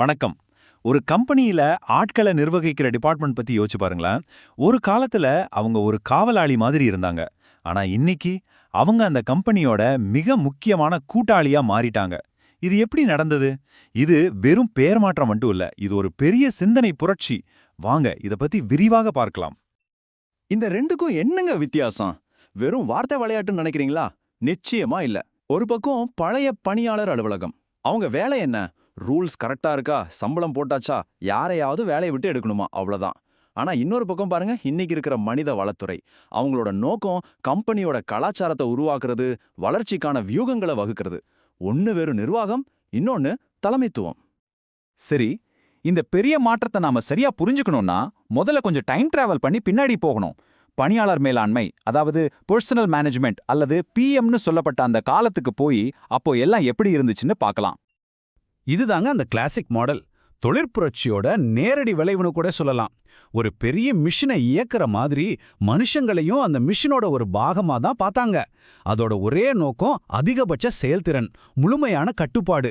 வணக்கம். ஒரு கம்பெனியில ஆட்களை நிர்வகிக்கிற டிபார்ட்மெண்ட் பத்தி யோசிச்சு பாருங்களேன். ஒரு காலத்துல அவங்க ஒரு காவலாளி மாதிரி இருந்தாங்க. ஆனா இன்னைக்கு அவங்க அந்த கம்பெனியோட மிக முக்கியமான கூட்டாளியா மாறிட்டாங்க. இது எப்படி நடந்தது? இது வெறும் பெயர் மாற்றம் மட்டும் இல்ல இது ஒரு பெரிய சிந்தனை புரட்சி. வாங்க இத பத்தி விரிவாக பார்க்கலாம். இந்த ரெண்டுக்கும் என்னங்க வித்தியாசம்? வெறும் வார்த்தை விளையாட்டுன்னு நினைக்கிறீங்களா? நிச்சயமா இல்ல. ஒரு பக்கம் பழைய பணியாளர் அலுவலகம். அவங்க வேலை என்ன? ரூல்ஸ் கரெக்டா இருக்கா? சம்பளம் போட்டாச்சா? யாரையாவது வேலையை விட்டு எடுக்கணுமா? அவ்வளோதான் ஆனா இன்னொரு பக்கம் பாருங்க இன்னைக்கு இருக்கிற மனித வளத்துறை. அவங்களோட நோக்கம் கம்பெனியோட கலாச்சாரத்தை உருவாக்குறது வளர்ச்சிக்கான வியூகங்களை வகுக்கிறது. ஒன்னு வெறும் நிர்வாகம் இன்னொன்னு தலைமைத்துவம். சரி இந்த பெரிய மாற்றத்தை நாம சரியா புரிஞ்சுக்கணும்னா முதல்ல கொஞ்சம் டைம் டிராவல் பண்ணி பின்னாடி போகணும். பணியாளர் மேலாண்மை அதாவது பர்சனல் மேனேஜ்மெண்ட் அல்லது பிஎம்னு சொல்லப்பட்ட அந்த காலத்துக்கு போய் அப்போ எல்லாம் எப்படி இருந்துச்சுன்னு பார்க்கலாம். இதுதாங்க அந்த கிளாசிக் மாடல் தொழிற்புரட்சியோட நேரடி விளைவுன்னு கூட சொல்லலாம். ஒரு பெரிய மிஷினை இயக்குற மாதிரி மனுஷங்களையும் அந்த மிஷினோட ஒரு பாகமா தான் பார்த்தாங்க. அதோட ஒரே நோக்கம் அதிகபட்ச செயல்திறன் முழுமையான கட்டுப்பாடு.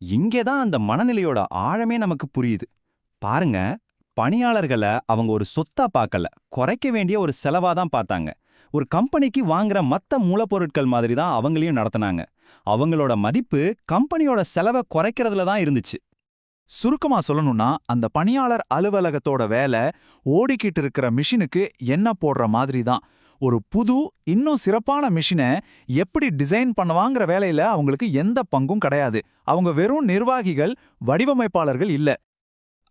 இங்கே தான் அந்த மனநிலையோட ஆழமே நமக்கு புரியுது. பாருங்க பணியாளர்களை அவங்க ஒரு சொத்தா பார்க்கல. குறைக்க வேண்டிய ஒரு செலவா தான் பார்த்தாங்க. ஒரு கம்பெனிக்கு வாங்குற மத்த மூலப்பொருட்கள் மாதிரி தான் அவங்களையும் நடத்துனாங்க. அவங்களோட மதிப்பு கம்பெனியோட செலவை குறைக்கிறதுல தான் இருந்துச்சு. சுருக்கமா சொல்லணும்னா அந்த பணியாளர் அலுவலகத்தோட வேலை ஓடிக்கிட்டு இருக்கிற மிஷினுக்கு என்ன போடுற மாதிரி தான். ஒரு புது இன்னும் சிறப்பான மிஷினை எப்படி டிசைன் பண்ணுவாங்கிற வேலையில அவங்களுக்கு எந்த பங்கும் கிடையாது. அவங்க வெறும் நிர்வாகிகள் வடிவமைப்பாளர்கள் இல்ல.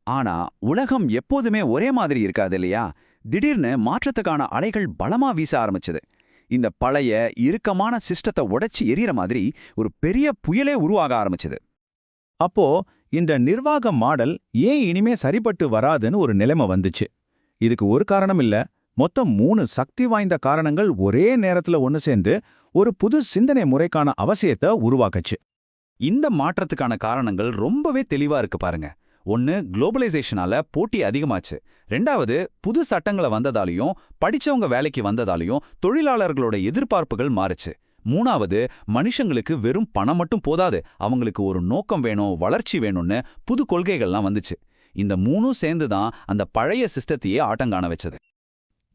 ஆனா உலகம் எப்போதுமே ஒரே மாதிரி இருக்காது இல்லையா? திடீர்னு மாற்றத்துக்கான அலைகள் பலமா வீச ஆரம்பிச்சது. இந்த பழைய இறுக்கமான சிஸ்டத்தை உடைச்சு எரியற மாதிரி ஒரு பெரிய புயலே உருவாக ஆரம்பிச்சது. அப்போ இந்த நிர்வாக மாடல் ஏன் இனிமே சரிப்பட்டு வராதுன்னு ஒரு நிலைமை வந்துச்சு. இதுக்கு ஒரு காரணம் இல்ல. மொத்தம் மூணு சக்தி வாய்ந்த காரணங்கள் ஒரே நேரத்துல ஒன்னு சேர்ந்து ஒரு புது சிந்தனை முறைக்கான அவசியத்தை உருவாக்குச்சு. இந்த மாற்றத்துக்கான காரணங்கள் ரொம்பவே தெளிவா இருக்கு பாருங்க. ஒன்னு குளோபலைசேஷனால போட்டி அதிகமாச்சு. ரெண்டாவது புது சட்டங்களை வந்ததாலையும் படிச்சவங்க வேலைக்கு வந்ததாலையும் தொழிலாளர்களோட எதிர்பார்ப்புகள் மாறுச்சு. மூணாவது மனுஷங்களுக்கு வெறும் பணம் மட்டும் போதாது. அவங்களுக்கு ஒரு நோக்கம் வேணும் வளர்ச்சி வேணும்னு புது கொள்கைகள்லாம் வந்துச்சு. இந்த மூணும் சேர்ந்து தான் அந்த பழைய சிஸ்டத்தையே ஆட்டங்காண வச்சது.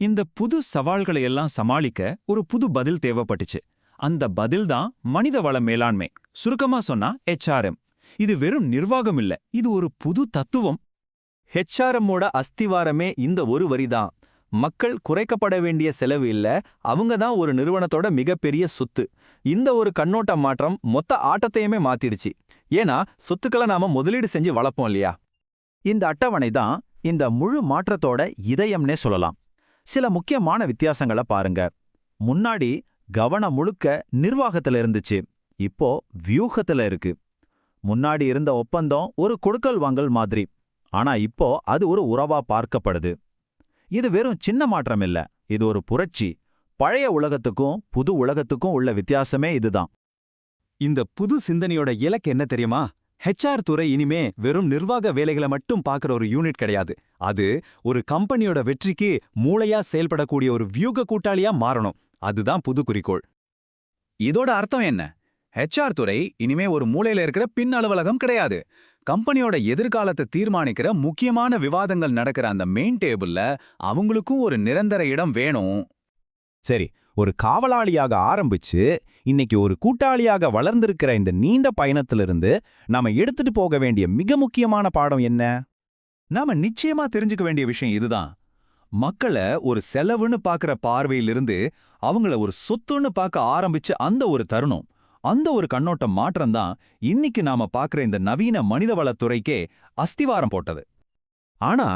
இந்த புது சவால்களை எல்லாம் சமாளிக்க ஒரு புது பதில் தேவைப்பட்டுச்சு. அந்த பதில் தான் மனித வள மேலாண்மை. சுருக்கமா சொன்னா HRM இது வெறும் நிர்வாகம் இல்ல இது ஒரு புது தத்துவம். ஹெச்ஆர்எம்மோட அஸ்திவாரமே இந்த ஒரு வரிதான். மக்கள் குறைக்கப்பட வேண்டிய செலவு இல்ல அவங்க தான் ஒரு நிறுவனத்தோட மிகப்பெரிய சொத்து. இந்த ஒரு கண்ணோட்ட மாற்றம் மொத்த ஆட்டத்தையுமே மாத்திடுச்சு. ஏன்னா சொத்துக்களை நாம முதலீடு செஞ்சு வளர்ப்போம் இல்லையா? இந்த அட்டவணை தான் இந்த முழு மாற்றத்தோட இதயம்னே சொல்லலாம். சில முக்கியமான வித்தியாசங்களை பாருங்க. முன்னாடி கவனம் முழுக்க நிர்வாகத்துல இருந்துச்சு. இப்போ வியூகத்துல இருக்கு. முன்னாடி இருந்த ஒப்பந்தம் ஒரு கொடுக்கல் வாங்கல் மாதிரி. ஆனா இப்போ அது ஒரு உறவா பார்க்கப்படுது. இது வெறும் சின்ன மாற்றம் இல்ல. இது ஒரு புரட்சி. பழைய உலகத்துக்கும் புது உலகத்துக்கும் உள்ள வித்தியாசமே இதுதான். இந்த புது சிந்தனையோட இலக்கு என்ன தெரியுமா? ஹெச்ஆர் துறை இனிமே வெறும் நிர்வாக வேலைகளை மட்டும் பார்க்குற ஒரு யூனிட் கிடையாது. அது ஒரு கம்பெனியோட வெற்றிக்கு மூளையா செயல்படக்கூடிய ஒரு வியூக கூட்டாளியா மாறணும். அதுதான் புது குறிக்கோள். இதோட அர்த்தம் என்ன? ஹெச்ஆர் துறை இனிமே ஒரு மூலையில இருக்கிற பின் அலுவலகம் கிடையாது. கம்பெனியோட எதிர்காலத்தை தீர்மானிக்கிற முக்கியமான விவாதங்கள் நடக்கிற அந்த மெயின் டேபிள்ல அவங்களுக்கும் ஒரு நிரந்தர இடம் வேணும். சரி ஒரு காவலாளியாக ஆரம்பிச்சு இன்னைக்கு ஒரு கூட்டாளியாக வளர்ந்திருக்கிற இந்த நீண்ட பயணத்திலிருந்து நாம எடுத்துட்டு போக வேண்டிய மிக முக்கியமான பாடம் என்ன? நாம நிச்சயமா தெரிஞ்சுக்க வேண்டிய விஷயம் இதுதான். மக்களை ஒரு செலவுன்னு பார்க்குற பார்வையிலிருந்து அவங்கள ஒரு சொத்துன்னு பார்க்க ஆரம்பிச்ச அந்த ஒரு தருணம். அந்த ஒரு கண்ணோட்டம் மாற்றம்தான் இன்னைக்கு நாம பார்க்குற இந்த நவீன மனிதவளத்துறைக்கே அஸ்திவாரம் போட்டது. ஆனா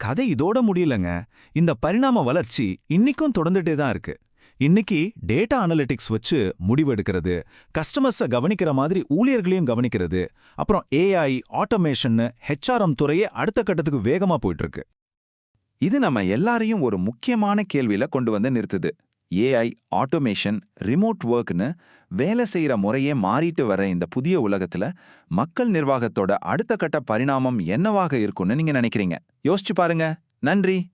கதை இதோட முடியலங்க. இந்த பரிணாம வளர்ச்சி இன்னிக்கும் தொடர்ந்துட்டே தான் இருக்கு. இன்னைக்கு டேட்டா அனலிட்டிக்ஸ் வச்சு முடிவெடுக்கிறது கஸ்டமர்ஸை கவனிக்கிற மாதிரி ஊழியர்களையும் கவனிக்கிறது அப்புறம் ஏஐ ஆட்டோமேஷன்னு ஹெச்ஆர்எம் துறையே அடுத்த கட்டத்துக்கு வேகமா போயிட்டு இருக்கு. இது நம்ம எல்லாரையும் ஒரு முக்கியமான கேள்வியில கொண்டு வந்து நிறுத்துது. ஏஐ ஆட்டோமேஷன் ரிமோட் ஒர்க்னு வேலை செய்யற முறையே மாறிட்டு வர இந்த புதிய உலகத்துல மக்கள் நிர்வாகத்தோட அடுத்த கட்ட பரிணாமம் என்னவாக இருக்கும்னு நீங்க நினைக்கிறீங்க? யோசிச்சு பாருங்க. நன்றி.